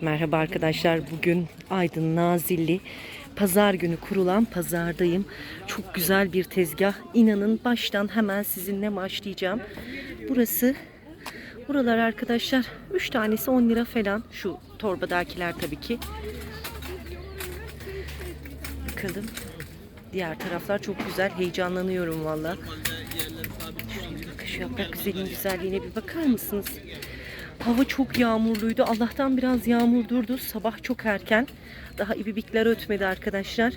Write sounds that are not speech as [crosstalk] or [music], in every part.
Merhaba arkadaşlar. Bugün Aydın Nazilli pazar günü kurulan pazardayım. Çok güzel bir tezgah. İnanın baştan hemen sizinle başlayacağım. Burası buralar arkadaşlar 3 tanesi 10 lira falan. Şu torbadakiler tabii ki. Bakalım. Diğer taraflar çok güzel. Heyecanlanıyorum valla. Şuraya bakın şu yaprak güzelliğin güzelliğine bir bakar mısınız? Hava çok yağmurluydu. Allah'tan biraz yağmur durdu. Sabah çok erken. Daha ibibikler ötmedi arkadaşlar.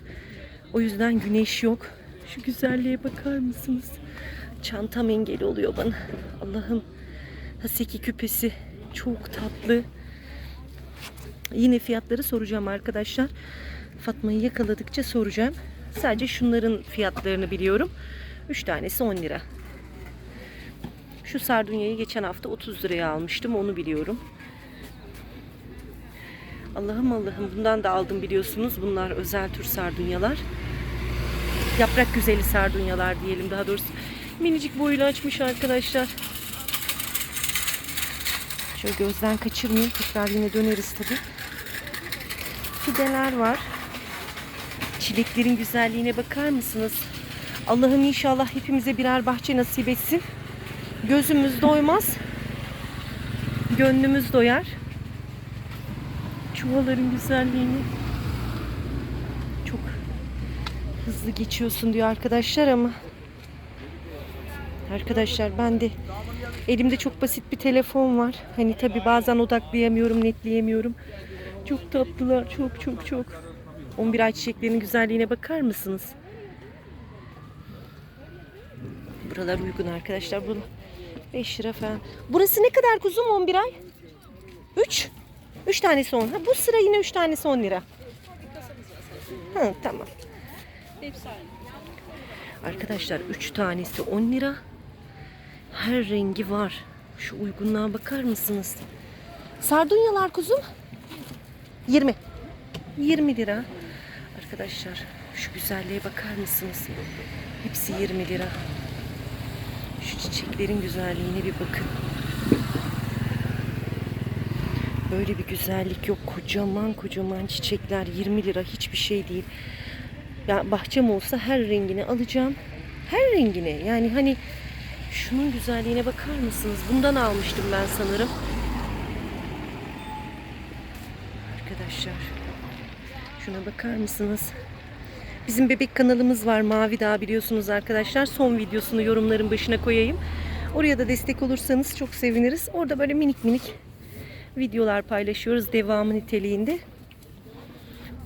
O yüzden güneş yok. Şu güzelliğe bakar mısınız? Çantam engel oluyor bana. Allah'ım. Haseki küpesi çok tatlı. Yine fiyatları soracağım arkadaşlar. Fatma'yı yakaladıkça soracağım. Sadece şunların fiyatlarını biliyorum. 3 tanesi 10 lira. Şu sardunyayı geçen hafta 30 liraya almıştım. Onu biliyorum. Allah'ım Allah'ım bundan da aldım biliyorsunuz. Bunlar özel tür sardunyalar. Yaprak güzeli sardunyalar diyelim daha doğrusu. Minicik boyunu açmış arkadaşlar. Şöyle gözden kaçırmayayım. Tekrar yine döneriz tabii. Fideler var. Çileklerin güzelliğine bakar mısınız? Allah'ım inşallah hepimize birer bahçe nasip etsin. Gözümüz doymaz. Gönlümüz doyar. Çuvaların güzelliğini çok hızlı geçiyorsun diyor arkadaşlar ama arkadaşlar ben de elimde çok basit bir telefon var. Hani tabi bazen odaklayamıyorum, netleyemiyorum. Çok tatlılar, çok çok çok. 11 ay çiçeklerinin güzelliğine bakar mısınız? Buralar uygun arkadaşlar. Bu 5 lira. Burası ne kadar kuzum 11 ay? 3. 3 tanesi 10. Ha, bu sıra yine 3 tanesi 10 lira. Ha, tamam. Arkadaşlar 3 tanesi 10 lira. Her rengi var. Şu uygunluğa bakar mısınız? Sardunyalar kuzum. 20. 20 lira. Arkadaşlar şu güzelliğe bakar mısınız? Hepsi 20 lira. Şu çiçeklerin güzelliğine bir bakın. Böyle bir güzellik yok. Kocaman kocaman çiçekler 20 lira hiçbir şey değil. Ya bahçem olsa her rengini alacağım. Her rengini. Yani hani şunun güzelliğine bakar mısınız? Bundan almıştım ben sanırım. Arkadaşlar şuna bakar mısınız? Bizim bebek kanalımız var Mavi Dağ biliyorsunuz arkadaşlar. Son videosunu yorumların başına koyayım. Oraya da destek olursanız çok seviniriz. Orada böyle minik minik videolar paylaşıyoruz devamı niteliğinde.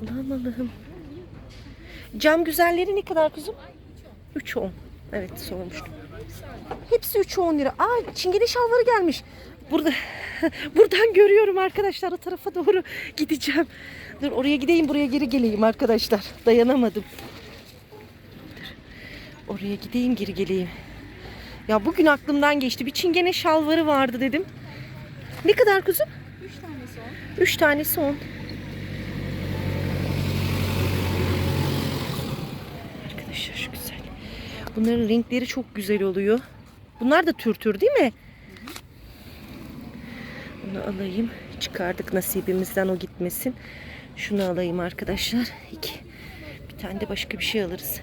Allah'ım Allah'ım. Cam güzelleri ne kadar kuzum? 3.10. Evet sormuştum. Hepsi 3.10 lira. Aa çingene şalvarı gelmiş. Burada [laughs] buradan görüyorum arkadaşlar o tarafa doğru gideceğim. Dur oraya gideyim buraya geri geleyim arkadaşlar. Dayanamadım. Dur. Oraya gideyim geri geleyim. Ya bugün aklımdan geçti. Bir çingene şalvarı vardı dedim. Ne kadar kuzum? 3 tanesi 10. 3 tanesi 10. Arkadaşlar şu güzel. Bunların renkleri çok güzel oluyor. Bunlar da tür tür değil mi? Bunu alayım. Çıkardık nasibimizden o gitmesin. Şunu alayım arkadaşlar. İki. Bir tane de başka bir şey alırız.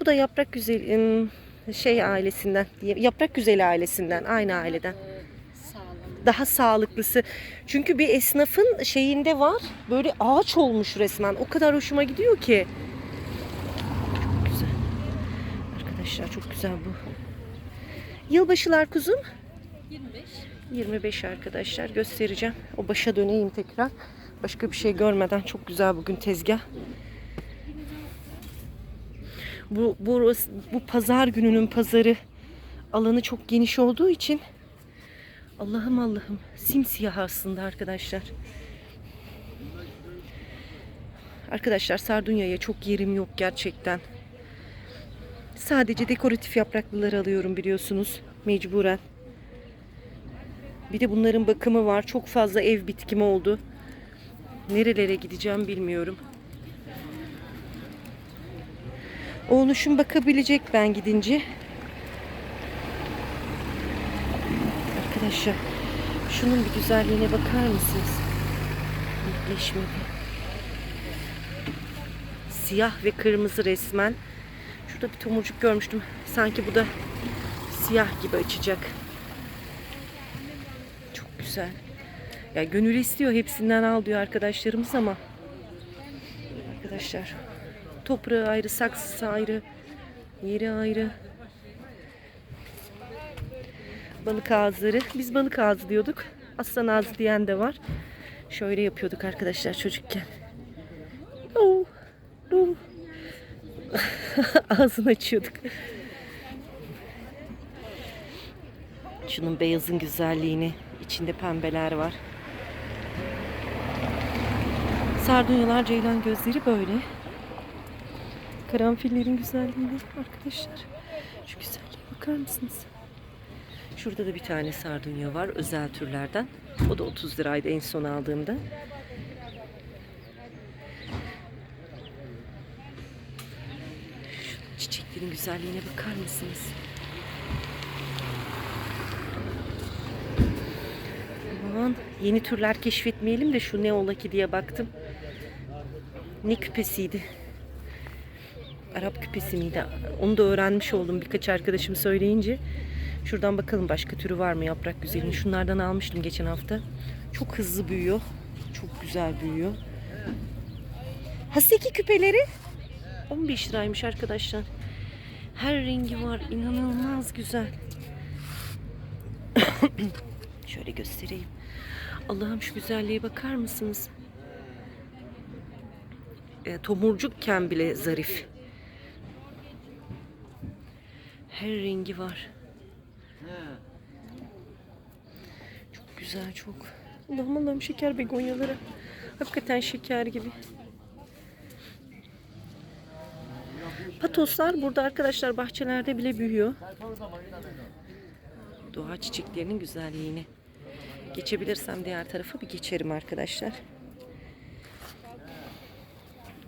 Bu da yaprak güzel şey ailesinden. Yaprak güzeli ailesinden. Aynı aileden daha sağlıklısı. Çünkü bir esnafın şeyinde var. Böyle ağaç olmuş resmen. O kadar hoşuma gidiyor ki. Çok güzel. Arkadaşlar çok güzel bu. Yılbaşılar kuzum. 25. 25 arkadaşlar göstereceğim. O başa döneyim tekrar. Başka bir şey görmeden çok güzel bugün tezgah. Bu, burası, bu pazar gününün pazarı alanı çok geniş olduğu için Allah'ım Allah'ım simsiyah aslında arkadaşlar. Arkadaşlar sardunyaya çok yerim yok gerçekten. Sadece dekoratif yapraklıları alıyorum biliyorsunuz mecburen. Bir de bunların bakımı var. Çok fazla ev bitkim oldu. Nerelere gideceğim bilmiyorum. Oğluşum bakabilecek ben gidince. Arkadaşlar Şunun bir güzelliğine bakar mısınız? Netleşmedi. Siyah ve kırmızı resmen. Şurada bir tomurcuk görmüştüm. Sanki bu da siyah gibi açacak. Çok güzel. Ya gönül istiyor hepsinden al diyor arkadaşlarımız ama arkadaşlar toprağı ayrı, saksısı ayrı, yeri ayrı. Balık ağızları. Biz balık ağzı diyorduk. Aslan ağzı diyen de var. Şöyle yapıyorduk arkadaşlar çocukken. [laughs] Ağzını açıyorduk. Şunun beyazın güzelliğini. içinde pembeler var. Sardunyalar ceylan gözleri böyle. Karanfillerin güzelliğine arkadaşlar. Şu güzelliğe bakar mısınız? Şurada da bir tane sardunya var özel türlerden. O da 30 liraydı en son aldığımda. Çiçeklerin güzelliğine bakar mısınız? Aman yeni türler keşfetmeyelim de şu ne ola ki diye baktım. Ne küpesiydi? Arap küpesi miydi? Onu da öğrenmiş oldum birkaç arkadaşım söyleyince. Şuradan bakalım başka türü var mı yaprak güzelini. Şunlardan almıştım geçen hafta. Çok hızlı büyüyor. Çok güzel büyüyor. Haseki küpeleri 15 liraymış arkadaşlar. Her rengi var. inanılmaz güzel. [coughs] Şöyle göstereyim. Allah'ım şu güzelliğe bakar mısınız? E, tomurcukken bile zarif. Her rengi var. Çok güzel çok. Allah'ım Allah'ım şeker begonyaları. Hakikaten şeker gibi. Patoslar burada arkadaşlar bahçelerde bile büyüyor. Doğa çiçeklerinin güzelliğini. Geçebilirsem diğer tarafa bir geçerim arkadaşlar.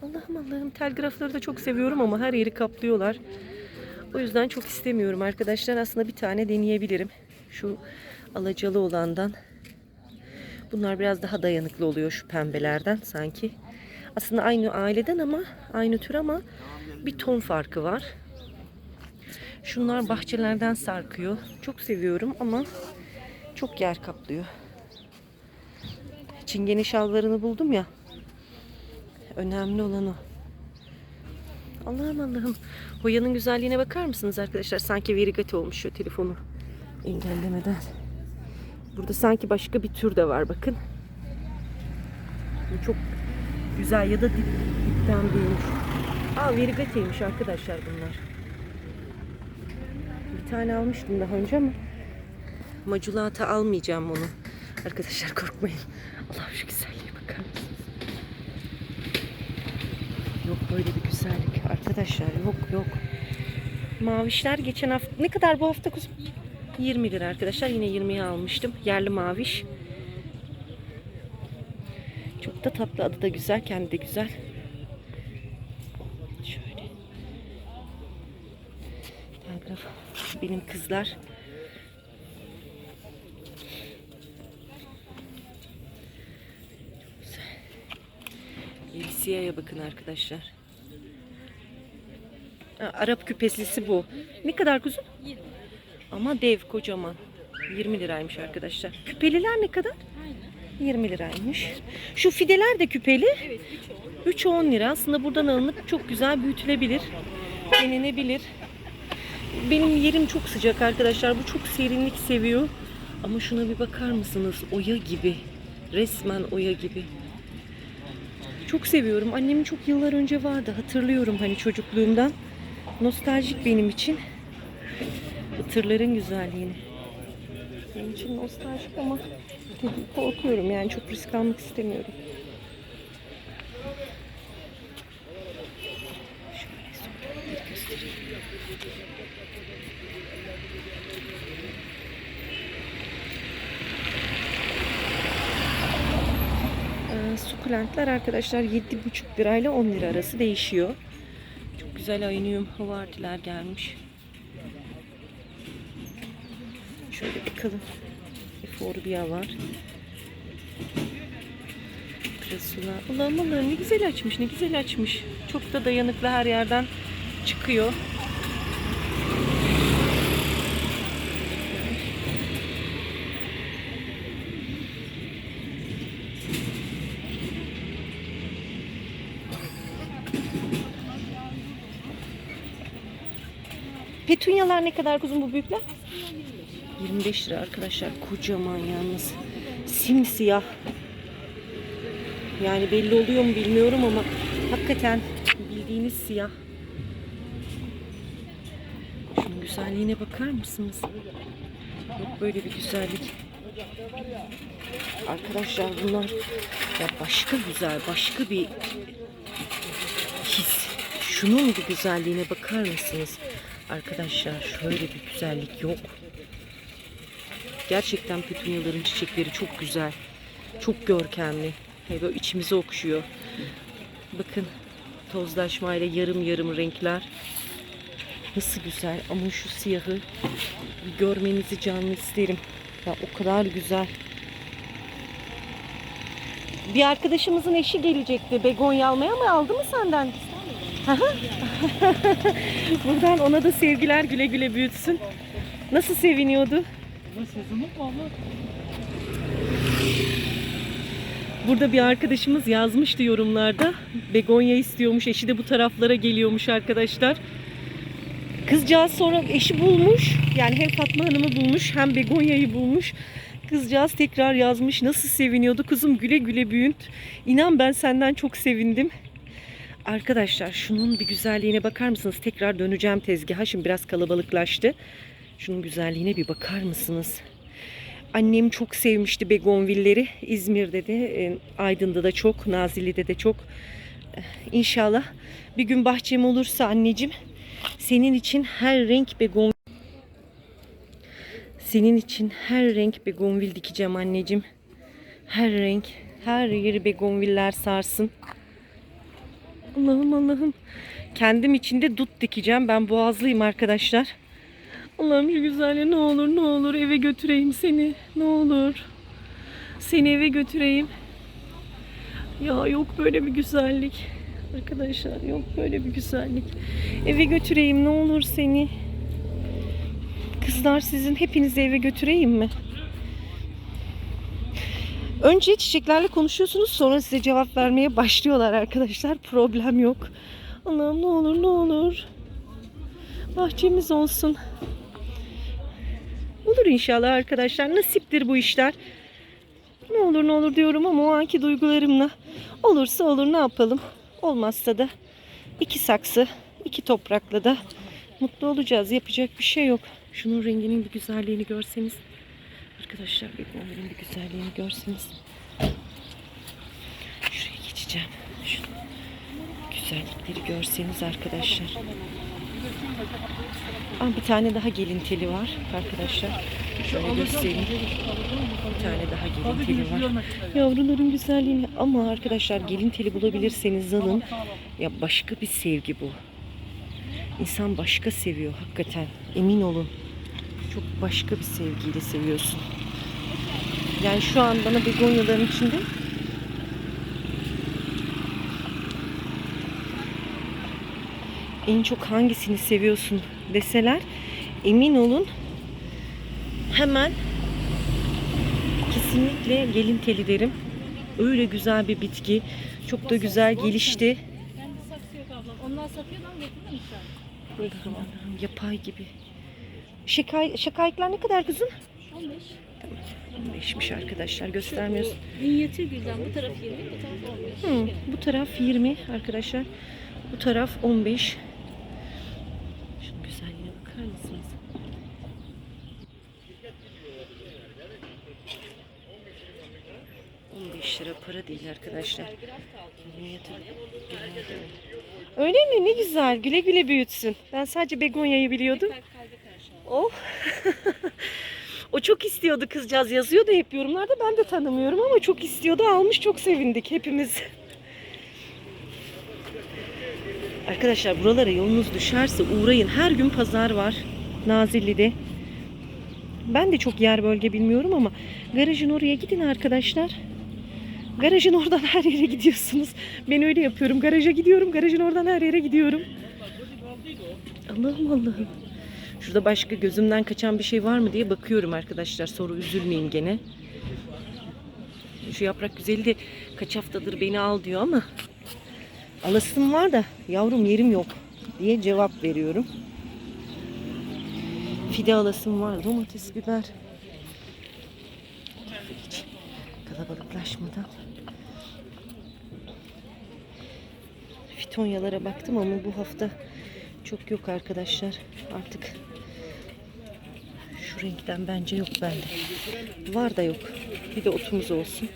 Allah'ım Allah'ım telgrafları da çok seviyorum ama her yeri kaplıyorlar. O yüzden çok istemiyorum arkadaşlar. Aslında bir tane deneyebilirim. Şu alacalı olandan. Bunlar biraz daha dayanıklı oluyor şu pembelerden sanki. Aslında aynı aileden ama aynı tür ama bir ton farkı var. Şunlar bahçelerden sarkıyor. Çok seviyorum ama çok yer kaplıyor. Çingene şalvarını buldum ya. Önemli olan o. Allah'ım Allah'ım. Hoya'nın güzelliğine bakar mısınız arkadaşlar? Sanki verigati olmuş şu telefonu engellemeden. Burada sanki başka bir tür de var bakın. Bu çok güzel ya da dip, dipten büyümüş. Aa verigatiymiş arkadaşlar bunlar. Bir tane almıştım daha önce ama maculata almayacağım onu. Arkadaşlar korkmayın. Allah şu güzelliğe bakar mısınız? Yok böyle bir güzellik. Arkadaşlar yok yok. Mavişler geçen hafta ne kadar bu hafta kuzum? 20 lira arkadaşlar. Yine 20'ye almıştım. Yerli maviş. Çok da tatlı. Adı da güzel. Kendi de güzel. Şöyle. Telgraf. Benim kızlar. Elbisiyeye bakın arkadaşlar. Ha, Arap küpeslisi bu. Ne kadar kuzum? 20. Ama dev kocaman. 20 liraymış arkadaşlar. Küpeliler ne kadar? Aynı. 20 liraymış. Şu fideler de küpeli. Evet 3 10. 3'ü 10 lira. Aslında buradan alınıp çok güzel büyütülebilir. Denenebilir. Benim yerim çok sıcak arkadaşlar. Bu çok serinlik seviyor. Ama şuna bir bakar mısınız? Oya gibi. Resmen oya gibi. Çok seviyorum. Annemin çok yıllar önce vardı. Hatırlıyorum hani çocukluğumdan. Nostaljik benim için. Bu tırların güzelliğini. Benim için nostaljik ama korkuyorum yani çok risk almak istemiyorum. Şöyle sonra bir göstereyim. Ee, sukulentler arkadaşlar 7,5 lirayla 10 lira arası değişiyor. Çok güzel ayınıyorum. Havartiler gelmiş. Şöyle bakalım. Torbia var. Krasula. Allah'ım ne güzel açmış ne güzel açmış. Çok da dayanıklı her yerden çıkıyor. Petunyalar ne kadar kuzum bu büyükler? 25 lira arkadaşlar. Kocaman yalnız. Simsiyah. Yani belli oluyor mu bilmiyorum ama hakikaten bildiğiniz siyah. Güzelliğine bakar mısınız? Yok böyle bir güzellik. Arkadaşlar bunlar ya başka güzel, başka bir his. Şunun bir güzelliğine bakar mısınız? Arkadaşlar şöyle bir güzellik yok. Gerçekten petunyaların çiçekleri çok güzel. Çok görkemli. Hey, Böyle içimizi okşuyor. Bakın tozlaşmayla yarım yarım renkler. Nasıl güzel ama şu siyahı görmenizi canlı isterim. Ya o kadar güzel. Bir arkadaşımızın eşi gelecekti begonya almaya ama aldı mı senden? [laughs] Buradan ona da sevgiler güle güle büyütsün. Nasıl seviniyordu? Burada bir arkadaşımız yazmıştı yorumlarda. Begonya istiyormuş. Eşi de bu taraflara geliyormuş arkadaşlar. Kızcağız sonra eşi bulmuş. Yani hem Fatma Hanım'ı bulmuş hem Begonya'yı bulmuş. Kızcağız tekrar yazmış. Nasıl seviniyordu. Kızım güle güle büyünt. İnan ben senden çok sevindim. Arkadaşlar şunun bir güzelliğine bakar mısınız? Tekrar döneceğim tezgaha. Şimdi biraz kalabalıklaştı. Şunun güzelliğine bir bakar mısınız? Annem çok sevmişti begonvilleri. İzmir'de de, e, Aydın'da da çok, Nazilli'de de çok. İnşallah bir gün bahçem olursa anneciğim senin için her renk begon senin için her renk begonvil dikeceğim anneciğim. Her renk, her yeri begonviller sarsın. Allah'ım Allah'ım. Kendim için de dut dikeceğim. Ben boğazlıyım arkadaşlar. Allah'ım şu güzelliğe ne olur ne olur eve götüreyim seni. Ne olur. Seni eve götüreyim. Ya yok böyle bir güzellik. Arkadaşlar yok böyle bir güzellik. Eve götüreyim ne olur seni. Kızlar sizin hepinizi eve götüreyim mi? Önce çiçeklerle konuşuyorsunuz sonra size cevap vermeye başlıyorlar arkadaşlar. Problem yok. Allah'ım ne olur ne olur. Bahçemiz olsun. Olur inşallah arkadaşlar. Nasiptir bu işler. Ne olur ne olur diyorum ama o anki duygularımla. Olursa olur ne yapalım. Olmazsa da iki saksı, iki toprakla da mutlu olacağız. Yapacak bir şey yok. Şunun renginin bir güzelliğini görseniz. Arkadaşlar bir bir güzelliğini görseniz. Şuraya geçeceğim. Şunu güzellikleri görseniz arkadaşlar. Aa, bir tane daha gelin teli var arkadaşlar. Şöyle göstereyim. Bir tane daha gelin teli var. Yavruların güzelliğini ama arkadaşlar gelin teli bulabilirseniz alın. Ya başka bir sevgi bu. İnsan başka seviyor hakikaten. Emin olun. Çok başka bir sevgiyle seviyorsun. Yani şu an bana begonyaların içinde en çok hangisini seviyorsun deseler emin olun hemen kesinlikle gelin teli derim. Öyle güzel bir bitki. Çok da güzel gelişti. Onlar satıyor getirmemişler. Allah'ım, Yapay gibi. Şakay, şakayıklar ne kadar kızım? 15. 15'miş arkadaşlar göstermiyoruz. Minyatür gülden bu taraf 20, bu taraf 15. Hı, bu taraf 20 arkadaşlar. Bu taraf 15. Şunun güzelliğine bakar mısınız? ...15 lira para değil arkadaşlar. Öyle mi? Ne güzel. Güle güle büyütsün. Ben sadece begonyayı biliyordum. Oh. [laughs] o çok istiyordu kızcağız. Yazıyordu hep yorumlarda. Ben de tanımıyorum ama çok istiyordu. Almış çok sevindik hepimiz. Arkadaşlar buralara yolunuz düşerse uğrayın. Her gün pazar var Nazilli'de. Ben de çok yer bölge bilmiyorum ama Garajın oraya gidin arkadaşlar. Garajın oradan her yere gidiyorsunuz. Ben öyle yapıyorum. Garaja gidiyorum. Garajın oradan her yere gidiyorum. Allah'ım Allah'ım. Şurada başka gözümden kaçan bir şey var mı diye bakıyorum arkadaşlar. Sonra üzülmeyin gene. Şu yaprak güzeli de kaç haftadır beni al diyor ama alasım var da yavrum yerim yok diye cevap veriyorum. Fide alasım var. Domates, biber. Kalabalıklaşmadan. Fitonyalara baktım ama bu hafta çok yok arkadaşlar. Artık şu renkten bence yok bende. Var da yok. Bir de otumuz olsun.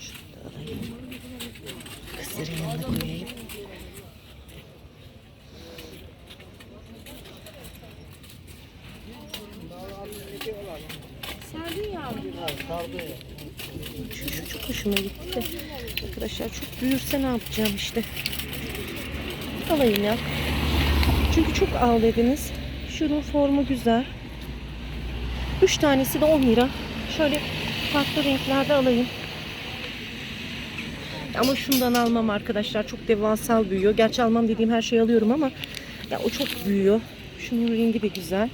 Şunu da alayım. Kızların yanına koyayım. Şu, şu çok hoşuma gitti de. Arkadaşlar çok büyürse ne yapacağım işte. Alayım ya. Çünkü çok al dediniz. Şunun formu güzel. Üç tanesi de 10 lira. Şöyle farklı renklerde alayım. Ama şundan almam arkadaşlar. Çok devasal büyüyor. Gerçi almam dediğim her şeyi alıyorum ama ya o çok büyüyor. Şunun rengi de güzel.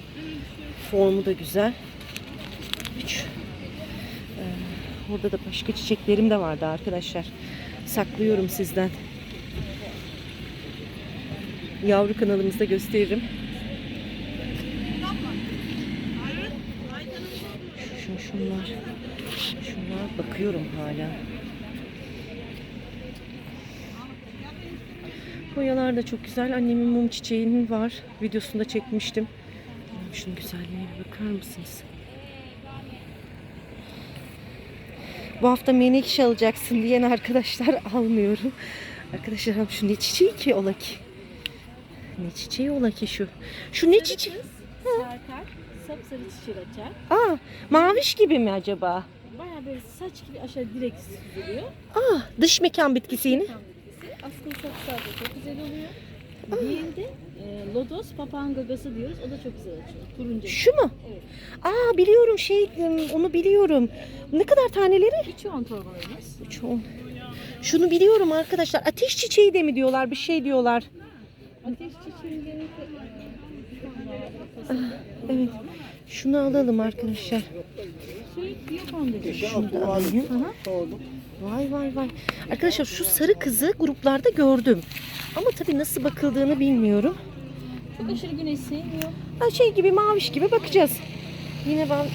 Formu da güzel. Üç. Burada da başka çiçeklerim de vardı arkadaşlar. Saklıyorum sizden. Yavru kanalımızda gösteririm. Şu, şu, şunlar. Şunlar bakıyorum hala. Boyalar da çok güzel. Annemin mum çiçeğinin var. Videosunu da çekmiştim. Şunun güzelliğine bakar mısınız? Bu hafta menekşe alacaksın diyen arkadaşlar [laughs] almıyorum. Arkadaşlar şu ne çiçeği ki ola ki? Ne çiçeği ola ki şu? Şu ne çiçeği? Sarkar. Sapsarı çiçek açar. Aa, maviş gibi mi acaba? Baya böyle saç gibi aşağı direkt süzülüyor. Aa, dış mekan bitkisi yine. Askılı sapsarı da çok güzel oluyor. Diğeri de e, lodos papağan gagası diyoruz. O da çok güzel açıyor. Turuncu. Şu mu? Evet. Aa biliyorum şey onu biliyorum. Ne kadar taneleri? Üçü on torbalarımız. Üç, on. Şunu biliyorum arkadaşlar. Ateş çiçeği de mi diyorlar? Bir şey diyorlar. Ateş Evet. Şunu alalım arkadaşlar. şey. Şunu da alayım. Aha. Vay vay vay. Arkadaşlar şu sarı kızı gruplarda gördüm. Ama tabii nasıl bakıldığını bilmiyorum. Çok aşırı güneş sevmiyor. Ha şey gibi maviş gibi bakacağız. Yine ben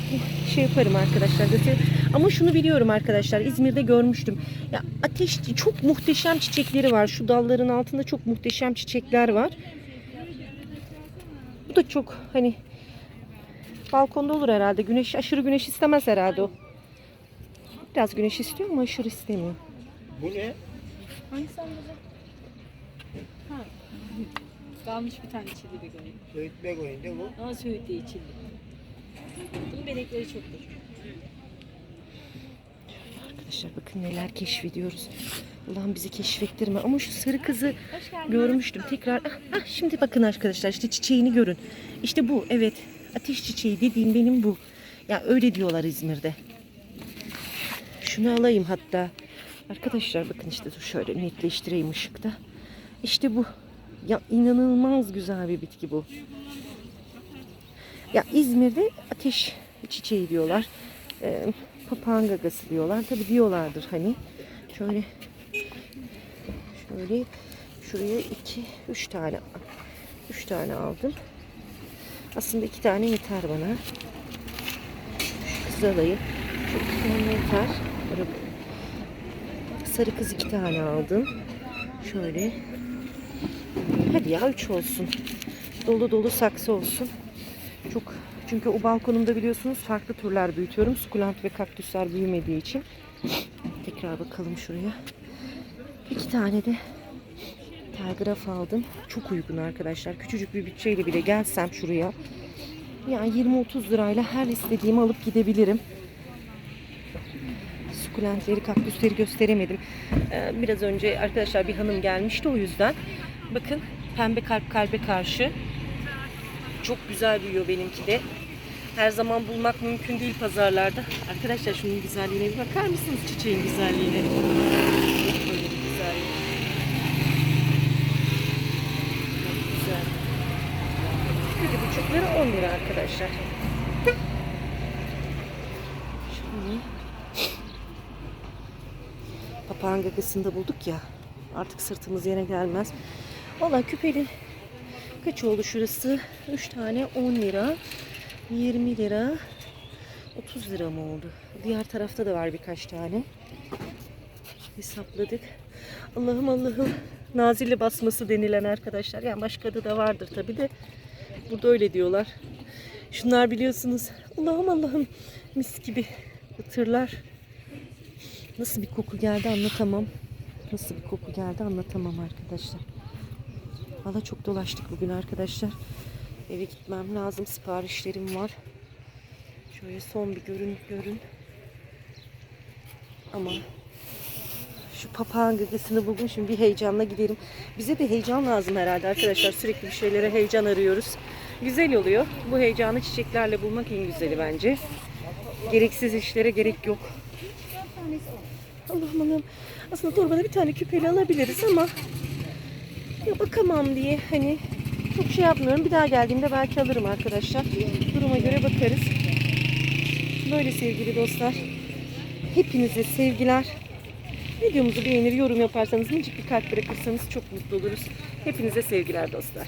şey yaparım arkadaşlar. gösteririm. Ama şunu biliyorum arkadaşlar. İzmir'de görmüştüm. Ya ateş çok muhteşem çiçekleri var. Şu dalların altında çok muhteşem çiçekler var. Bu da çok hani balkonda olur herhalde. Güneş aşırı güneş istemez herhalde o. Biraz güneş istiyor ama aşırı istemiyor. Bu ne? Hangisi anlayacak? Ha. Kalmış bir tane çilli bir göreyim. Söğütme koyunca bu. Ama söğüt değil çilli. Bunun benekleri çoktur. Arkadaşlar bakın neler keşfediyoruz. Allah'ım bizi keşfettirme. Ama şu sarı kızı görmüştüm. Tekrar ah, ah, şimdi bakın arkadaşlar işte çiçeğini görün. İşte bu evet. Ateş çiçeği dediğim benim bu. Ya öyle diyorlar İzmir'de. Şunu alayım hatta. Arkadaşlar bakın işte dur şöyle netleştireyim ışıkta. İşte bu. Ya inanılmaz güzel bir bitki bu. Ya İzmir'de ateş çiçeği diyorlar. Ee, papağan gagası diyorlar. Tabi diyorlardır hani. Şöyle şöyle şuraya iki, üç tane üç tane aldım. Aslında iki tane yeter bana. Şu kızı alayım. Şu tane yeter. Sarı kız iki tane aldım. Şöyle. Hadi ya üç olsun. Dolu dolu saksı olsun. Çok çünkü o balkonumda biliyorsunuz farklı türler büyütüyorum. Sukulent ve kaktüsler büyümediği için. Tekrar bakalım şuraya. İki tane de telgraf aldım. Çok uygun arkadaşlar. Küçücük bir bütçeyle bile gelsem şuraya. Yani 20-30 lirayla her istediğimi alıp gidebilirim. Sukulentleri, kaktüsleri gösteremedim. Ee, biraz önce arkadaşlar bir hanım gelmişti o yüzden. Bakın pembe kalp kalbe karşı. Çok güzel büyüyor benimki de. Her zaman bulmak mümkün değil pazarlarda. Arkadaşlar şunun güzelliğine bir bakar mısınız çiçeğin güzelliğine? Böyle bir güzellik. Güzel. Yedi buçuk lira 10 lira arkadaşlar. Şöyle. Papağan gagasını da bulduk ya. Artık sırtımız yere gelmez. Valla küpeli kaç oldu şurası? 3 tane 10 lira. 20 lira. 30 lira mı oldu? Diğer tarafta da var birkaç tane. Hesapladık. Allah'ım Allah'ım. Nazilli basması denilen arkadaşlar. Yani başka adı da vardır tabi de. Burada öyle diyorlar. Şunlar biliyorsunuz. Allah'ım Allah'ım. Mis gibi ıtırlar. Nasıl bir koku geldi anlatamam. Nasıl bir koku geldi anlatamam arkadaşlar. Valla çok dolaştık bugün arkadaşlar. Eve gitmem lazım. Siparişlerim var. Şöyle son bir görün görün. Ama şu papağan gagasını bugün şimdi bir heyecanla giderim. Bize de heyecan lazım herhalde arkadaşlar. Sürekli bir şeylere heyecan arıyoruz. Güzel oluyor. Bu heyecanı çiçeklerle bulmak en güzeli bence. Gereksiz işlere gerek yok. Allah'ım Allah'ım. Aslında torbada bir tane küpeli alabiliriz ama bakamam diye hani çok şey yapmıyorum. Bir daha geldiğimde belki alırım arkadaşlar. Duruma göre bakarız. Böyle sevgili dostlar. Hepinize sevgiler. Videomuzu beğenir, yorum yaparsanız, minicik bir kalp bırakırsanız çok mutlu oluruz. Hepinize sevgiler dostlar.